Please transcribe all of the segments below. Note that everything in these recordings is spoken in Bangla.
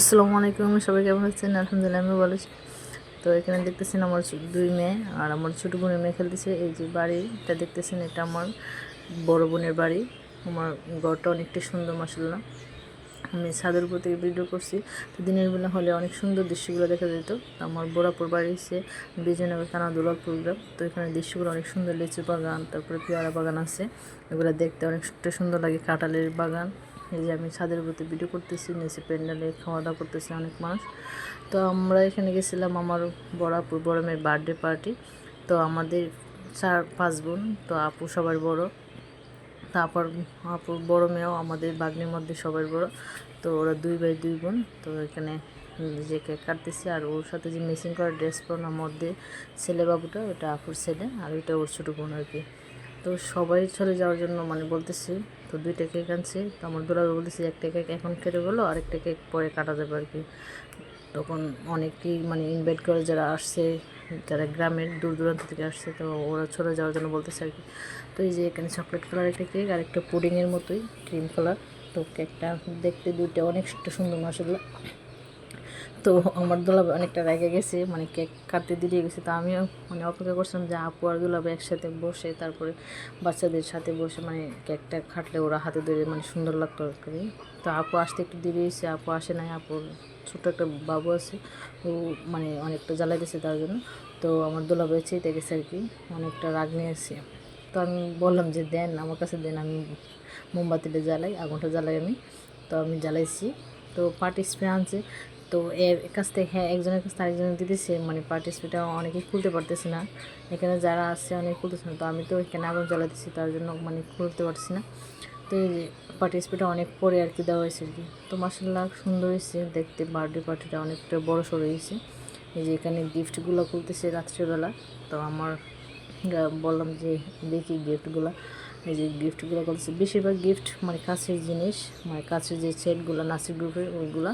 আসসালামু আলাইকুম, সবাই কেমন আছেন? আলহামদুলিল্লাহ আমি আছি। তো এখানে দেখতেছেন আমার দুই মেয়ে আর আমার ছোটো বোনের মেয়ে খেলতেছে। এই যে বাড়িটা দেখতেছেন, এটা আমার বড় বোনের বাড়ি। আমার ঘরটা অনেকটা সুন্দর মাসাল্লাহ আমি ছাদের উপর থেকে ভিডিও করছি। তো দিনের বেলা হলে অনেক সুন্দর দৃশ্যগুলো দেখা যেত। আমার বোরাপুর বাড়ি এসে বিজয়নগর কানাদুলার প্রোগ্রাম তো এখানে দৃশ্যগুলো অনেক সুন্দর লিচু বাগান, তারপরে পেয়ারা বাগান আছে। এগুলো দেখতে অনেকটা সুন্দর লাগে, কাঁঠালের বাগান। এই যে আমি ছাদের থেকে ভিডিও করতেছি, নিচে প্যান্ডেলে খাওয়া দাওয়া করতেছে অনেক মানুষ। তো আমরা এখানে গেছিলাম আমার বড়াপুর, বড় মেয়ের বার্থডে পার্টি তো আমাদের চার, পাঁচ বোন, তো আপু সবার বড়, তারপর আপু, বড় মেয়েও, আমাদের বাগনির মধ্যে সবার বড়। তো ওরা দুই ভাই, দুই বোন, তো এখানে যে কেক কাটতেছে। আর ওর সাথে যে মেশিন করা ড্রেস পরানোর মধ্যে ছেলে বাবুটা ওটা আপুর ছেলে, আর ওইটা ওর ছোটো বোন আর কি। তো সবাই চলে যাওয়ার জন্য মানে বলতেছি, তো দুইটা কেক আনছে। তো আমার দোলাবে বলতেছি, একটা কেক এখন কেটে গেলো আরেকটা কেক পরে কাটা যাবে আর কি। তখন অনেকেই মানে ইনভাইট করে যারা আসছে, যারা গ্রামের দূর দূরান্ত থেকে আসছে, তো ওরা চলে যাওয়ার জন্য বলতেছে আর কি। তো এই যে এখানে চকলেট কালার একটা কেক আর একটা পুডিংয়ের মতোই ক্রিম কালার তো কেকটা দেখতে দুইটা অনেকটা সুন্দর মাসাল্লাহ তো আমার দুলাভাই অনেকটা রেগে গেছে মানে কেক কাটতে দিয়ে গেছে। তো আমিও মানে অপেক্ষা করছিলাম যে আপু আর দুলাভাই একসাথে বসে তারপরে বাচ্চাদের সাথে বসে মানে কেকটা খাটলে ওরা হাতে ধরে মানে সুন্দর লাগতো আর কি। তো আপু আসতে একটু দেরি হয়েছে, আপু আসে নাই, আপুর ছোট্ট একটা বাবু আছে, ও মানে অনেকটা জ্বালাই দিয়েছে তার জন্য। তো আমার দুলাভাই চেয়ে গেছে আর কি, অনেকটা রাগ নিয়ে এসে তো আমি বললাম যে দেন, আমার কাছে দেন, আমি মোমবাতিটা জ্বালাই, আগুনটা জ্বালাই আমি। তো আমি জ্বালাইছি। তো পার্টি স্প্রে আনছে তো এর কাছ থেকে হ্যাঁ একজনের কাছ থেকে আরেকজন দিতেছে মানে পার্টি স্প্রেটা অনেকেই খুলতে পারতেছে না। এখানে যারা আছে অনেক খুলতেছে না, তো আমি তো এখানে আগুন জ্বালাতেছি, তার জন্য মানে খুলতে পারছি না। তো এই যে পার্টি স্প্রেটা অনেক পরে আর কি দেওয়া হয়েছে আর কি তো মাসাল্লাহ সুন্দর হয়েছে, দেখতে বার্থডে পার্টিটা অনেকটা বড় সড়ো হয়েছে। এই যে এখানে গিফটগুলো খুলতেছে রাত্রিবেলা, তো আমার বললাম যে দেখি গিফটগুলো এই যে গিফটগুলো করতেছে। বেশিরভাগ গিফট মানে কাছের জিনিস মানে কাছের যে সেটগুলো নাসির গ্রুপের ওইগুলো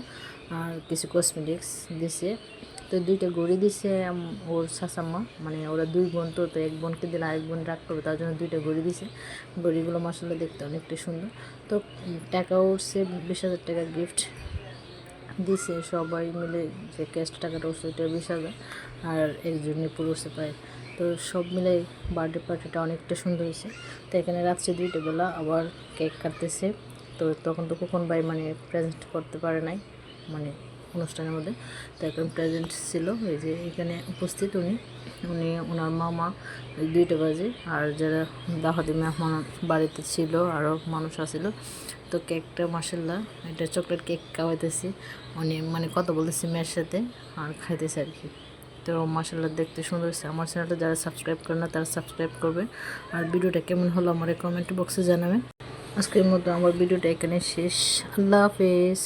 আর কিছু কসমেটিক্স দিছে। তো দুইটা ঘড়ি দিছে ওর শাসাম্মা মানে ওরা দুই বোন তো তো এক বোনকে দিলে আরেক বোন রাখতে হবে তার জন্য দুইটা ঘড়ি দিছে। গড়িগুলো মাসাল্লাহ দেখতে অনেকটা সুন্দর। তো উম, টাকা উঠছে বিশ হাজার টাকা গিফট দিছে সবাই মিলে যে ক্যাশ টাকাটা উঠছে ওইটা বিশ হাজার আর একজন নিপুর উঠছে পায় তো সব মিলে বার্থডে পার্টিটা অনেকটা সুন্দর হয়েছে। তো এখানে রাত্রে দুইটা বেলা আবার কেক কাটতেছে। তো তখন তো কখন ভাই মানে প্রেজেন্ট করতে পারে নাই মানে অনুষ্ঠানের মধ্যে। তো এখন প্রেজেন্ট ছিল, এই যে এখানে উপস্থিত উনি। উনি ওনার মামা দুইটা বাজে। আর যারা দাহাদি মেহমান বাড়িতে ছিল আরও মানুষ আসছিল তো কেকটা মাসাল্লাহ এটা চকলেট কেক খাওয়াইতেছি। উনি মানে কথা বলতেছি মেয়ের সাথে আর খাইতেছে আর কি। তো মাসাল্লাহ দেখতে সুন্দর হয়েছে। আমার চ্যানেলটা যারা সাবস্ক্রাইব করে না, তারা সাবস্ক্রাইব করবে। আর ভিডিওটা কেমন হলো আমার কমেন্ট বক্সে জানাবেন। আজকের মতো আমার ভিডিওটা এখানে শেষ। আল্লাহ হাফেজ।